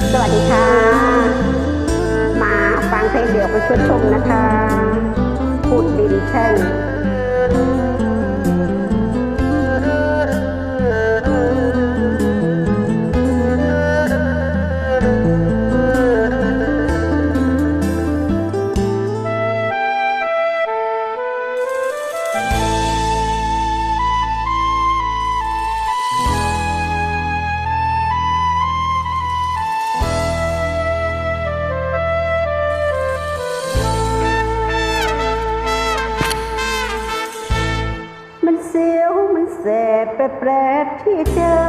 สวัสดีค่ะ มาฟังเพลงเดี่ยวไปชุดชมนะคะ พูดดินแช่ง เสพแปลกที่เจอ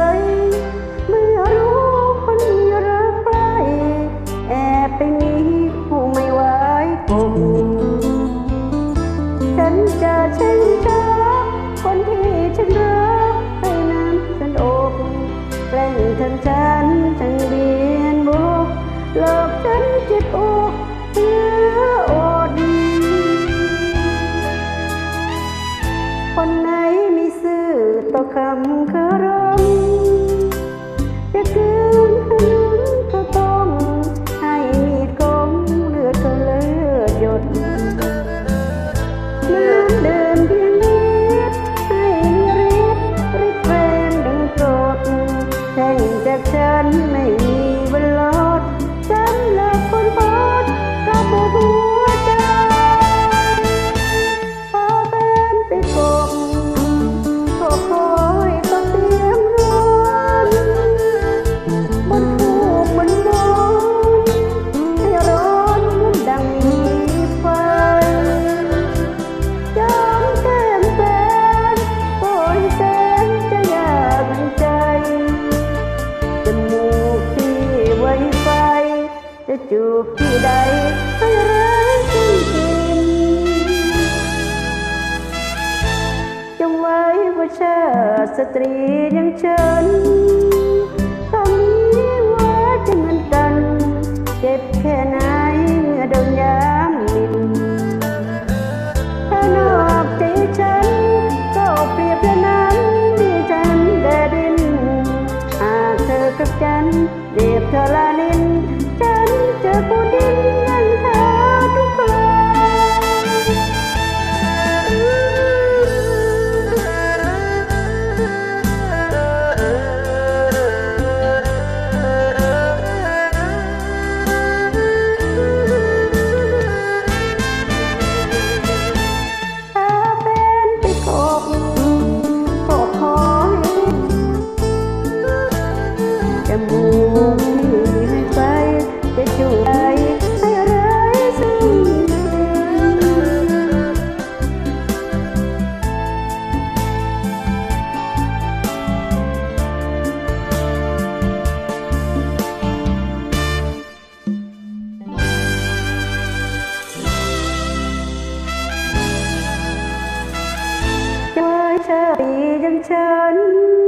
เมื่อรู้ ที่ใดให้รักจนกินจำไว้ว่าชาสตรีอย่างฉันคำนี้ว่าจะเหมือนกัน เจ็บแค่ไหนเมื่อโดนยามมินถ้านอกใจฉัน ก็เปรียบดังนั้นดีฉันแดดิน หากเธอกับฉันเดีบเธอละนิน chờ cô dâng chân.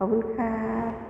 ขอบคุณครับ